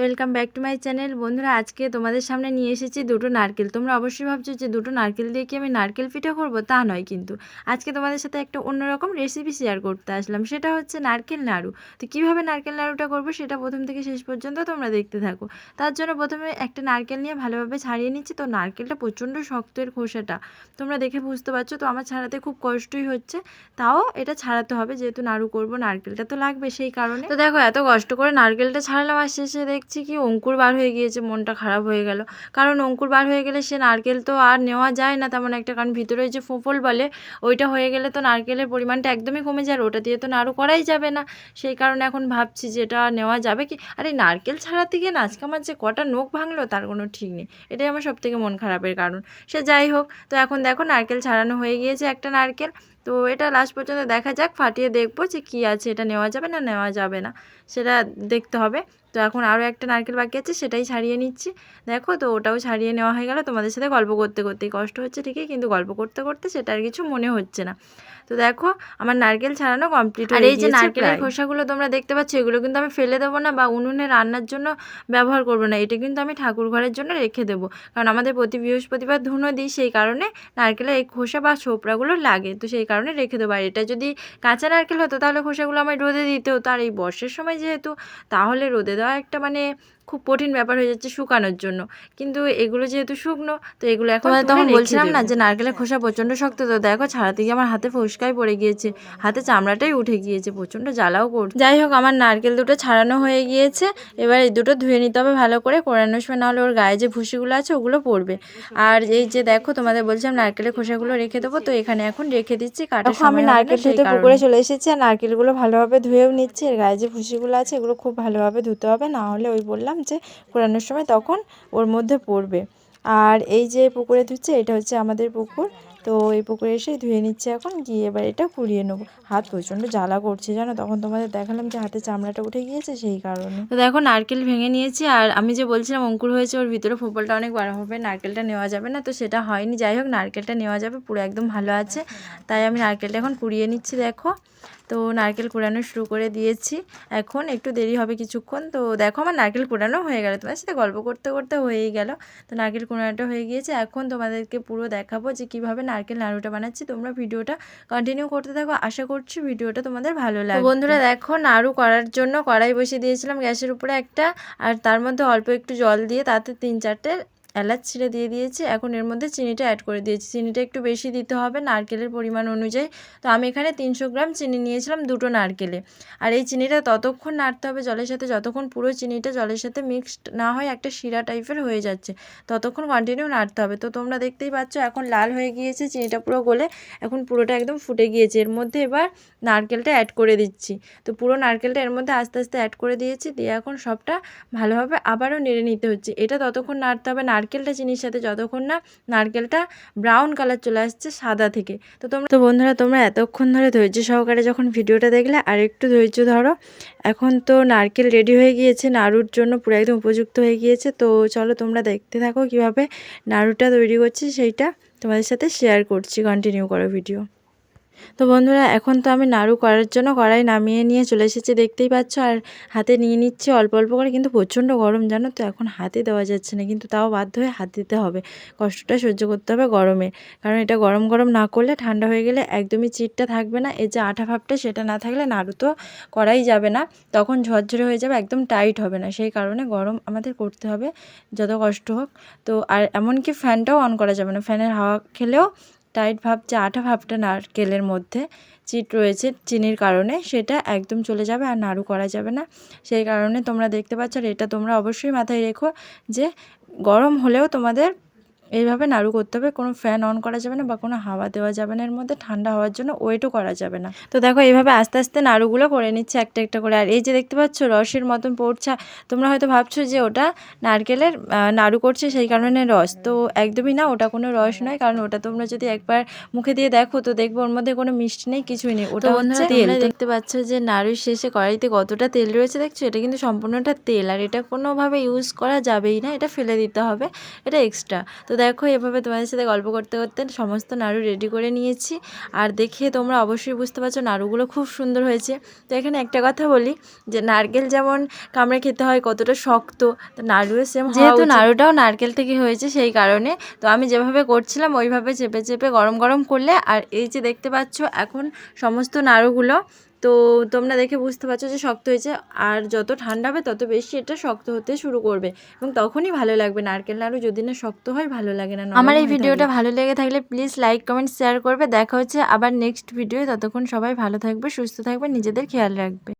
Welcome back to my channel. বন্ধুরা, আজকে তোমাদের সামনে নিয়ে এসেছি দুটো নারকেল। তোমরা অবশ্যই ভাবছ যে দুটো নারকেল দিয়ে কি আমি নারকেল পিঠা করব? তা নয় কিন্তু। আজকে তোমাদের সাথে একটা অন্যরকম রেসিপি শেয়ার করতে আসলাম। সেটা হচ্ছে নারকেল নাড়ু। তো কীভাবে নারকেল নাড়ুটা করব সেটা প্রথম থেকে শেষ পর্যন্ত তোমরা দেখতে থাকো। তার জন্য প্রথমে একটা নারকেল নিয়ে ভালোভাবে ছাড়িয়ে নিচ্ছি। তো নারকেলটা প্রচণ্ড শক্তের খোসাটা। তোমরা দেখে বুঝতে পারছ, তো আমার ছাড়াতে খুব কষ্টই হচ্ছে। তাও এটা ছাড়াতে হবে, যেহেতু নাড়ু করব, নারকেলটা তো লাগবে সেই কারণে। তো দেখো, এত কষ্ট করে নারকেলটা ছাড়ালাম, আর শেষে দেখছি কি অঙ্কুর বার হয়ে গিয়েছে, মনটা খারাপ হয়ে গেল। কারণ অঙ্কুর বার হয়ে গেলে সে নারকেল তো আর নেওয়া যায় না তেমন একটা, কারণ ভিতরে যে ফোঁফল বলে, ওইটা হয়ে গেলে তো নারকেলের পরিমাণটা একদমই কমে যায় আর ওটা দিয়ে তো নাড়ু করাই যাবে না। সেই কারণে এখন ভাবছি যে এটা নেওয়া যাবে কি? আরে নারকেল ছাড়াতে গিয়ে না, আজকে আমার যে কটা নখ ভাঙলো তার কোনো ঠিক নেই। এটাই আমার সব থেকে মন খারাপের কারণ। সে যাই হোক, তো এখন দেখো নারকেল ছাড়ানো হয়ে গিয়েছে একটা নারকেল। তো এটা লাস্ট পর্যন্ত দেখা যাক ফাটিয়ে দেখব যে কী আছে এটা নেওয়া যাবে না নেওয়া যাবে না সেটা দেখতে হবে। তো এখন আরও একটা নারকেল বাকি আছে সেটাই ছাড়িয়ে নিচ্ছি। দেখো তো ওটাও ছাড়িয়ে নেওয়া হয়ে গেল তোমাদের সাথে গল্প করতে করতেই কষ্ট হচ্ছে ঠিকই কিন্তু গল্প করতে করতে সেটা আর কিছু মনে হচ্ছে না। তো দেখো আমার নারকেল ছাড়ানো কমপ্লিট আর এই যে নারকেলের খোসাগুলো তোমরা দেখতে পাচ্ছ এগুলো কিন্তু আমি ফেলে দেবো না বা উনুনে রান্নার জন্য ব্যবহার করব না এটা কিন্তু আমি ঠাকুর ঘরের জন্য রেখে দেবো। কারণ আমাদের প্রতি বৃহস্পতিবার ধুনো দিই সেই কারণে নারকেলের এই খোসা বা ছোপড়াগুলো লাগে তো সেই কারণে রেখে দেবো। আর এটা যদি কাঁচা নারকেল হতো, তাহলে খোসাগুলো আমায় রোদে দিতে হতো আর এই বর্ষার সময় যেহেতু, তাহলে রোদে দেওয়া একটা মানে খুব কঠিন ব্যাপার হয়ে যাচ্ছে শুকানোর জন্য। কিন্তু এগুলো যেহেতু শুকনো তো এগুলো এখন তখন বলছিলাম না যে নারকেলের খোসা প্রচণ্ড শক্ত তো দেখো ছাড়াতে গিয়ে আমার হাতে ফসকাই পড়ে গিয়েছে। হাতে চামড়াটাই উঠে গিয়েছে প্রচণ্ড জ্বালাও করছে। যাই হোক আমার নারকেল দুটো ছাড়ানো হয়ে গিয়েছে। এবার এই দুটো ধুয়ে নিতে হবে ভালো করে কোরানোর সময় নাহলে ওর গায়ে যে ভুসিগুলো আছে ওগুলো পড়বে। আর এই যে দেখো তোমাদের বলছিলাম নারকেলের খোসাগুলো রেখে দেবো তো এখানে এখন রেখে দিচ্ছি কাটা আমি নারকেল ধুতে পুকুরে চলে এসেছি আর নারকেলগুলো ভালোভাবে ধুয়েও নিচ্ছি। এর গায়ে যে ভুসিগুলো আছে এগুলো খুব ভালোভাবে ধুতে হবে না হলে ওই বললাম যে কোরানোর সময় তখন ওর মধ্যে পড়বে। আর এই যে পুকুরে ধুচ্ছে, এটা হচ্ছে আমাদের পুকুর। তো এই পুকুরে এসে ধুয়ে নিচ্ছে এখন, গিয়ে এবার এটা কুড়িয়ে নেব। হাত প্রচণ্ড জ্বালা করছে, জানো? তখন তোমাদের দেখালাম যে হাতে চামড়াটা উঠে গিয়েছে সেই কারণে। তো দেখো, নারকেল ভেঙে নিয়েছি, আর আমি যে বলছিলাম অঙ্কুর হয়েছে, ওর ভিতরে ফোপলটা অনেক বড় হবে, নারকেলটা নেওয়া যাবে না, তো সেটা হয়নি। যাই হোক, নারকেলটা নেওয়া যাবে, পুরো একদম ভালো আছে। তাই আমি নারকেলটা এখন কুড়িয়ে নিচ্ছি, দেখো। তো নারকেল কুড়ানো শুরু করে দিয়েছি। এখন একটু দেরি হবে কিছুক্ষণ। তো দেখো আমার নারকেল কুড়ানো হয়ে গেল। তোমার সাথে গল্প করতে করতে হয়েই গেল। তো নারকেল কুড়ানোটা হয়ে গিয়েছে। এখন তোমাদেরকে পুরো দেখাবো যে কীভাবে নারকেল নাড়ুটা বানাচ্ছি। তোমরা ভিডিওটা কন্টিনিউ করতে থাকো। আশা করছি ভিডিওটা তোমাদের ভালো লাগে বন্ধুরা দেখো নাড়ু করার জন্য কড়াই বসিয়ে দিয়েছিলাম গ্যাসের উপরে একটা। আর তার মধ্যে অল্প একটু জল দিয়ে তাতে তিন চারটে এলাচ ছিঁড়ে দিয়ে দিয়েছি। এখন এর মধ্যে চিনিটা অ্যাড করে দিয়েছি। চিনিটা একটু বেশি দিতে হবে নারকেলের পরিমাণ অনুযায়ী। তো আমি এখানে তিনশো গ্রাম চিনি নিয়েছিলাম দুটো নারকেলে। আর এই চিনিটা ততক্ষণ নাড়তে হবে জলের সাথে। যতক্ষণ পুরো চিনিটা জলের সাথে মিক্সড না হয় একটা শিরা টাইপের হয়ে যাচ্ছে। ততক্ষণ কন্টিনিউ নাড়তে হবে। তো তোমরা দেখতেই পাচ্ছ এখন লাল হয়ে গিয়েছে, চিনিটা পুরো গলে এখন পুরোটা একদম ফুটে গিয়েছে। এর মধ্যে এবার নারকেলটা অ্যাড করে দিচ্ছি। তো পুরো নারকেলটা এর মধ্যে আস্তে আস্তে অ্যাড করে দিয়েছি। দিয়ে এখন সবটা ভালোভাবে আবারও নেড়ে নিতে হচ্ছে। এটা ততক্ষণ নাড়তে হবে। নারকেলটা চিনির সাথে যতক্ষণ না নারকেলটা ব্রাউন কালার চলে আসছে সাদা থেকে। তো তোমরা তো বন্ধুরা, তোমরা এতক্ষণ ধরে ধৈর্য সহকারে যখন ভিডিওটা দেখলে, আর একটু ধৈর্য ধরো, এখন তো নারকেল রেডি হয়ে গিয়েছে, নাড়ুর জন্য পুরো একদম উপযুক্ত হয়ে গিয়েছে। তো চলো তোমরা দেখতে থাকো কীভাবে নাড়ুটা তৈরি করছি, সেইটা তোমাদের সাথে শেয়ার করছি কন্টিনিউ করো ভিডিও তো বন্ধুরা, এখন তো আমি নাড়ু করার জন্য কড়াই নামিয়ে নিয়ে চলে এসেছি, দেখতেই পাচ্ছ? আর হাতে নিয়ে নিচ্ছি অল্প অল্প করে, কিন্তু প্রচণ্ড গরম, জানো তো? এখন হাতে দেওয়া যাচ্ছে না, কিন্তু তাও বাধ্য হয়ে হাত দিতে হবে। কষ্টটা সহ্য করতে হবে গরমে, কারণ এটা গরম গরম না করলে ঠান্ডা হয়ে গেলে একদমই চিটটা থাকবে না। এই যে আঠা ভাবটা, সেটা না থাকলে নাড়ু তো করাই যাবে না, তখন ঝরঝরে হয়ে যাবে, একদম টাইট হবে না। সেই কারণে গরম আমাদের করতে হবে, যত কষ্ট হোক। তো আর এমনকি ফ্যানটাও অন করা যাবে না, ফ্যানের হাওয়া খেলেও টাইট ভাব যে আঠা ভাবটা নারকেলের মধ্যে চিট রয়েছে চিনির কারণে সেটা একদম চলে যাবে আর নাড়ু করা যাবে না। সেই কারণে তোমরা দেখতে পাচ্ছ আর এটা তোমরা অবশ্যই মাথায় রেখো যে গরম হলেও তোমাদের এইভাবে নাড়ু করতে হবে কোনো ফ্যান অন করা যাবে না বা কোনো হাওয়া দেওয়া যাবে না এর মধ্যে ঠান্ডা হওয়ার জন্য ওয়েটও করা যাবে না। তো দেখো এইভাবে আস্তে আস্তে নাড়ুগুলো করে নিচ্ছে একটা একটা করে। আর এই যে দেখতে পাচ্ছ রসের মতন পড়ছে তোমরা হয়তো ভাবছ যে ওটা নারকেলের নাড়ু করছে সেই কারণে রস। তো একদমই না ওটা কোনো রস নয় কারণ ওটা তোমরা যদি একবার মুখে দিয়ে দেখো তো দেখব ওর মধ্যে কোনো মিষ্টি নেই কিছুই নেই। ওটা হচ্ছে তেল। দেখতে পাচ্ছ যে নাড়ুর শেষে কড়াইতে কতটা তেল রয়েছে দেখছ? এটা কিন্তু সম্পূর্ণটা তেল আর এটা কোনোভাবে ইউজ করা যাবেই না এটা ফেলে দিতে হবে এটা এক্সট্রা তো দেখো এভাবে তোমাদের সাথে গল্প করতে করতে সমস্ত নাড়ু রেডি করে নিয়েছি। আর দেখে তোমরা অবশ্যই বুঝতে পারছ নাড়ুগুলো খুব সুন্দর হয়েছে। তো এখানে একটা কথা বলি যে নারকেল যেমন কামড়ে খেতে হয় কতটা শক্ত তো নাড়ুও সেম যেহেতু নাড়ুটাও নারকেল থেকে হয়েছে সেই কারণে। তো আমি যেভাবে করছিলাম ওইভাবে চেপে চেপে গরম গরম করলে আর এই যে দেখতে পাচ্ছ এখন সমস্ত নাড়ুগুলো তো তোমরা দেখে বুঝতে পারছ যে শক্ত হয়েছে আর যত ঠান্ডা হবে তত বেশি এটা শক্ত হতে শুরু করবে এবং তখনই ভালো লাগবে নারকেল নাড়ু যদি না শক্ত হয় ভালো লাগে না আমার এই ভিডিওটা ভালো লেগে থাকলে প্লিজ লাইক কমেন্ট শেয়ার করবে। দেখা হচ্ছে আবার নেক্সট ভিডিও ততক্ষণ সবাই ভালো থাকবে সুস্থ থাকবে নিজেদের খেয়াল রাখবে।